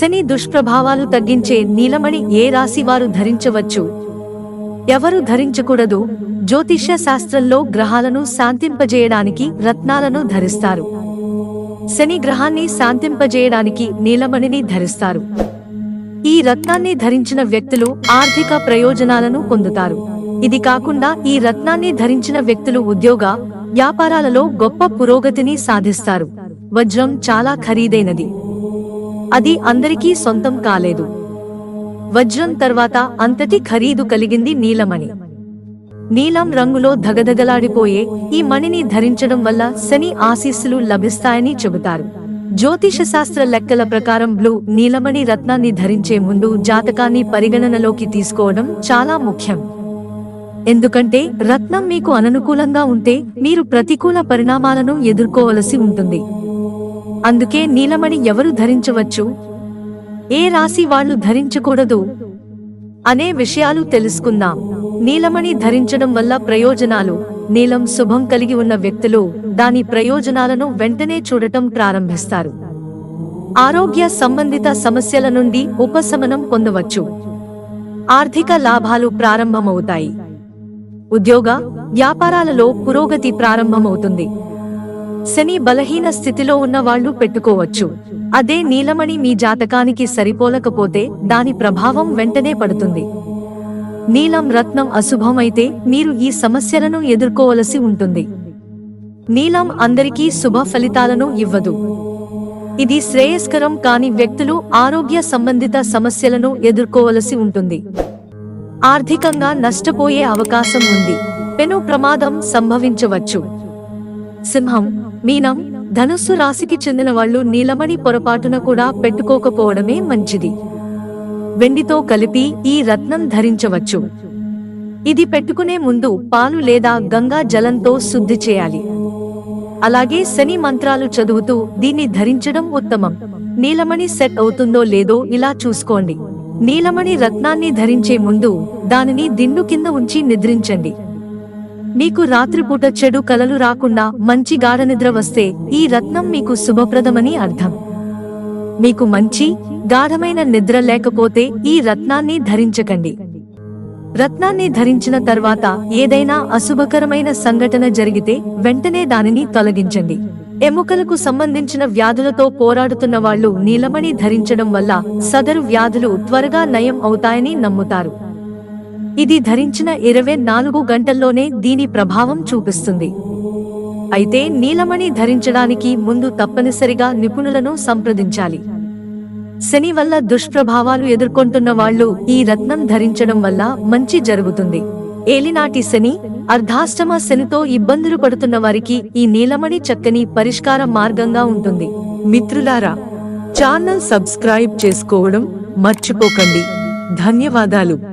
శని దుష్ప్రభావాలు తగ్గించే నీలమణి ఏ రాశి వారు ధరించవచ్చు? ఎవరు ధరించకూడదు? జ్యోతిష్య శాస్త్రంలో గ్రహాలను శాంతింపజేయడానికి రత్నాలను ధరిస్తారు. శని గ్రహాన్ని శాంతింపజేయడానికి నీలమణిని ధరిస్తారు. ఈ రత్నాన్ని ధరించిన వ్యక్తులు ఆర్థిక ప్రయోజనాలను పొందుతారు. ఇది కాకుండా ఈ రత్నాన్ని ధరించిన వ్యక్తులు ఉద్యోగ వ్యాపారాలలో గొప్ప పురోగతిని సాధిస్తారు. వజ్రం చాలా ఖరీదైనది. అది అందరికీ సొంతం కాలేదు. వజ్రం తర్వాత అంతటి ఖరీదు కలిగింది నీలమణి. నీలం రంగులో ధగధగలాడిపోయే ఈ మణిని ధరించడం వల్ల శని ఆశీస్సులు లభిస్తాయని చెబుతారు. జ్యోతిష శాస్త్ర లెక్కల ప్రకారం బ్లూ నీలమణి రత్నాన్ని ధరించే ముందు జాతకాన్ని పరిగణనలోకి తీసుకోవడం చాలా ముఖ్యం. ఎందుకంటే రత్నం మీకు అననుకూలంగా ఉంటే మీరు ప్రతికూల పరిణామాలను ఎదుర్కోవలసి ఉంటుంది. అందుకే నీలమణి ఎవరు ధరించవచ్చు? ఏ రాశి వాళ్ళు ధరించకూడదు? అనే విషయాలు తెలుసుకుందాం. నీలమణి ధరించడం వల్ల ప్రయోజనాలు. నీలం శుభం కలిగి ఉన్న వ్యక్తులు దాని ప్రయోజనాలను వెంటనే చూడటం ప్రారంభిస్తారు. ఆరోగ్య సంబంధిత సమస్యల నుండి ఉపశమనం పొందవచ్చు. ఆర్థిక లాభాలు ప్రారంభమవుతాయి. ఉద్యోగ వ్యాపారాలలో పురోగతి ప్రారంభమవుతుంది. శని బలహీన స్థితిలో ఉన్న వాళ్ళు పెట్టుకోవచ్చు. అదే నీలమణి మీ జాతకానికి సరిపోలకపోతే దాని ప్రభావం వెంటనే పడుతుంది. నీలం రత్నం అశుభమైతే మీరు ఈ సమస్యలను ఎదుర్కోవలసి ఉంటుంది. నీలం అందరికీ శుభ ఫలితాలను ఇవ్వదు. ఇది శ్రేయస్కరం కాని వ్యక్తులు ఆరోగ్య సంబంధిత సమస్యలను ఎదుర్కోవలసి ఉంటుంది. ఆర్థికంగా నష్టపోయే అవకాశం ఉంది. పెను ప్రమాదం సంభవించవచ్చు. సింహం మీనం ధనుస్సు రాశికి చెందిన వాళ్ళు నీలమణి పొరపాటున కూడా పెట్టుకోకపోవడమే మంచిది. వెండితో కలిపి ఈ రత్నం ధరించవచ్చు. ఇది పెట్టుకునే ముందు పాలు లేదా గంగా జలంతో శుద్ధి చేయాలి. అలాగే శని మంత్రాలు చదువుతూ దీన్ని ధరించడం ఉత్తమం. నీలమణి సెట్ అవుతుందో లేదో ఇలా చూసుకోండి. నీలమణి రత్నాన్ని ధరించే ముందు దానిని దిండు కింద ఉంచి నిద్రించండి. మీకు రాత్రిపూట చెడు కలలు రాకుండా మంచి గాఢ నిద్ర వస్తే ఈ రత్నం మీకు శుభప్రదమని అర్థం. మీకు మంచి గాఢమైన నిద్ర లేకపోతే ఈ రత్నాన్ని ధరించకండి. రత్నాన్ని ధరించిన తర్వాత ఏదైనా అశుభకరమైన సంఘటన జరిగితే వెంటనే దానిని తొలగించండి. ఎముకలకు సంబంధించిన వ్యాధులతో పోరాడుతున్న వాళ్ళు నీలమణి ధరించడం వల్ల సదరు వ్యాధులు త్వరగా నయం అవుతాయని నమ్ముతారు. ఇది ధరించిన ఇరవై నాలుగు గంటల్లోనే దీని ప్రభావం చూపిస్తుంది. అయితే నీలమణి ధరించడానికి ముందు తప్పనిసరిగా నిపుణులను సంప్రదించాలి. శని వల్ల దుష్ప్రభావాలు ఎదుర్కొంటున్న వాళ్ళు ఈ రత్నం ధరించడం వల్ల మంచి జరుగుతుంది. ఏలినాటి శని అర్ధాష్టమ శనితో ఇబ్బందులు పడుతున్న వారికి ఈ నీలమణి చక్కని పరిష్కార మార్గంగా ఉంటుంది. మిత్రులారా ఛానల్ సబ్స్క్రైబ్ చేసుకోవడం మర్చిపోకండి. ధన్యవాదాలు.